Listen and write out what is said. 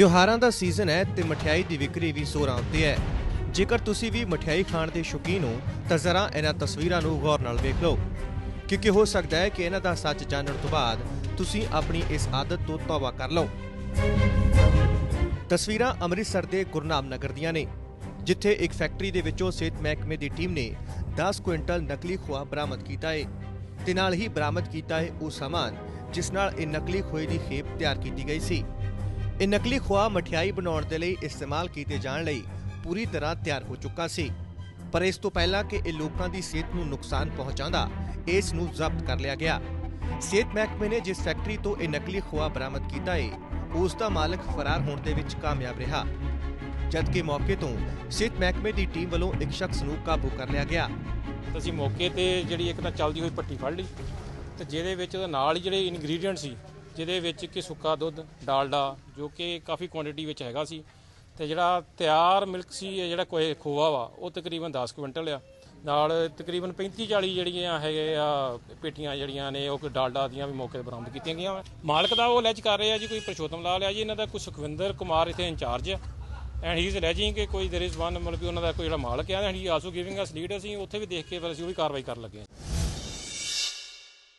ਤਿਉਹਾਰਾਂ ਦਾ ਸੀਜ਼ਨ ਹੈ ਤੇ ਮਠਿਆਈ ਦੀ ਵਿਕਰੀ ਵੀ ਜ਼ੋਰਾਂ ਉੱਤੇ ਹੈ। ਜੇਕਰ ਤੁਸੀਂ ਵੀ ਮਠਿਆਈ ਖਾਣ ਦੇ ਸ਼ੌਕੀਨ ਹੋ, ਤਾਂ ਜ਼ਰਾ ਇਹਨਾਂ ਤਸਵੀਰਾਂ ਨੂੰ ਗੌਰ ਨਾਲ ਵੇਖ ਲਓ। ਕਿਉਂਕਿ ਹੋ ਸਕਦਾ ਹੈ ਕਿ ਇਹਨਾਂ ਦਾ ਸੱਚ ਜਾਣਨ ਤੋਂ ਬਾਅਦ ਤੁਸੀਂ ਆਪਣੀ ਇਸ ਆਦਤ ਤੋਂ ਤੌਬਾ ਕਰ ਲਓ। ਤਸਵੀਰਾਂ ਅੰਮ੍ਰਿਤਸਰ ਦੇ ਗੁਰਨਾਮ ਨਗਰ ਦੀਆਂ ਨੇ, ਜਿੱਥੇ ਇੱਕ ਫੈਕਟਰੀ ਦੇ ਵਿੱਚੋਂ ਸਿਹਤ ਮਹਿਕਮੇ ਦੀ ਟੀਮ ਨੇ 10 ਕੁਇੰਟਲ ਨਕਲੀ ਖੋਆ ਬਰਾਮਦ ਕੀਤਾ ਹੈ ਤੇ ਨਾਲ ਹੀ ਬਰਾਮਦ ਕੀਤਾ ਹੈ ਉਹ ਸਮਾਨ, ਜਿਸ ਨਾਲ ਇਹ ਨਕਲੀ ਖੋਏ ਦੀ ਖੇਪ ਤਿਆਰ ਕੀਤੀ ਗਈ ਸੀ। ਇਹ ਨਕਲੀ ਖੋਆ ਮਠਿਆਈ ਬਣਾਉਣ ਦੇ ਲਈ ਇਸਤੇਮਾਲ ਕੀਤੇ ਜਾਣ ਲਈ ਪੂਰੀ ਤਰ੍ਹਾਂ ਤਿਆਰ ਹੋ ਚੁੱਕਾ ਸੀ। ਪਰ ਇਸ ਤੋਂ ਪਹਿਲਾਂ ਕਿ ਇਹ ਲੋਕਾਂ ਦੀ ਸਿਹਤ ਨੂੰ ਨੁਕਸਾਨ ਪਹੁੰਚਾਉਂਦਾ, ਇਸ ਨੂੰ ਜ਼ਬਤ ਕਰ ਲਿਆ ਗਿਆ। ਸਿਹਤ ਮਹਿਕਮੇ ਨੇ ਜਿਸ ਫੈਕਟਰੀ ਤੋਂ ਇਹ ਨਕਲੀ ਖੋਆ ਬਰਾਮਦ ਕੀਤਾ ਹੈ ਉਸ ਦਾ ਮਾਲਕ ਫਰਾਰ ਹੋਣ ਦੇ ਵਿੱਚ ਕਾਮਯਾਬ ਰਿਹਾ। ਜਦਕਿ ਮੌਕੇ ਤੋਂ ਸਿਹਤ ਮਹਿਕਮੇ ਦੀ ਟੀਮ ਵੱਲੋਂ ਇੱਕ ਸ਼ਖਸ ਨੂੰ ਕਾਬੂ ਕਰ ਲਿਆ ਗਿਆ। ਤੇ ਅਸੀਂ ਮੌਕੇ ਤੇ ਜਿਹੜੀ ਇੱਕ ਤਾਂ ਚੱਲਦੀ ਹੋਈ ਪੱਟੀ ਫੜ ਲਈ, ਤੇ ਜਿਹਦੇ ਵਿੱਚ ਉਹਦੇ ਨਾਲ ਹੀ ਜਿਹੜੇ ਇਨਗਰੀਡੀਅੰਟ ਸੀ ਜਿਹਦੇ ਵਿੱਚ ਕਿ ਸੁੱਕਾ ਦੁੱਧ, ਡਾਲਡਾ, ਜੋ ਕਿ ਕਾਫੀ ਕੁਆਂਟੀਟੀ ਵਿੱਚ ਹੈਗਾ ਸੀ। ਤੇ ਜਿਹੜਾ ਤਿਆਰ ਮਿਲਕ ਸੀ, ਇਹ ਜਿਹੜਾ ਕੋਈ ਖੋਆ ਵਾ, ਉਹ ਤਕਰੀਬਨ 10 ਕੁਇੰਟਲ ਆ। ਨਾਲ ਤਕਰੀਬਨ 35 40 ਜਿਹੜੀਆਂ ਹੈਗੇ ਆ, ਪੇਟੀਆਂ ਜਿਹੜੀਆਂ ਨੇ, ਉਹ ਕੋਈ ਡਾਲਡਾ ਦੀਆਂ ਵੀ ਮੌਕੇ ਤੇ ਬਰਾਮਦ ਕੀਤੀਆਂ ਗਈਆਂ ਵਾ। ਮਾਲਕ ਦਾ ਉਹ ਲੈਜ ਕਰ ਰਹੇ ਆ ਜੀ, ਕੋਈ ਪ੍ਰਸ਼ੋਤਮ ਲਾਲ ਆ ਜੀ, ਇਹਨਾਂ ਦਾ ਕੋਈ ਸੁਖਵਿੰਦਰ ਕੁਮਾਰ ਇੱਥੇ ਇੰਚਾਰਜ ਆ। ਐਂਡ ਹੀ ਇਜ਼ ਅਲੈਜਿੰਗ ਕਿ ਕੋਈ ਦੇਰ ਇਜ਼ ਵਨ ਮਤਲਬ ਕਿ ਉਹਨਾਂ ਦਾ ਕੋਈ ਜਿਹੜਾ ਮਾਲਕ ਆ and he also giving us lead ਅਸੀਂ ਉੱਥੇ ਵੀ ਦੇਖ ਕੇ ਫਿਰ ਅਸੀਂ ਉਹ ਵੀ ਕਾਰਵਾਈ ਕਰਨ ਲੱਗੇ ਹਾਂ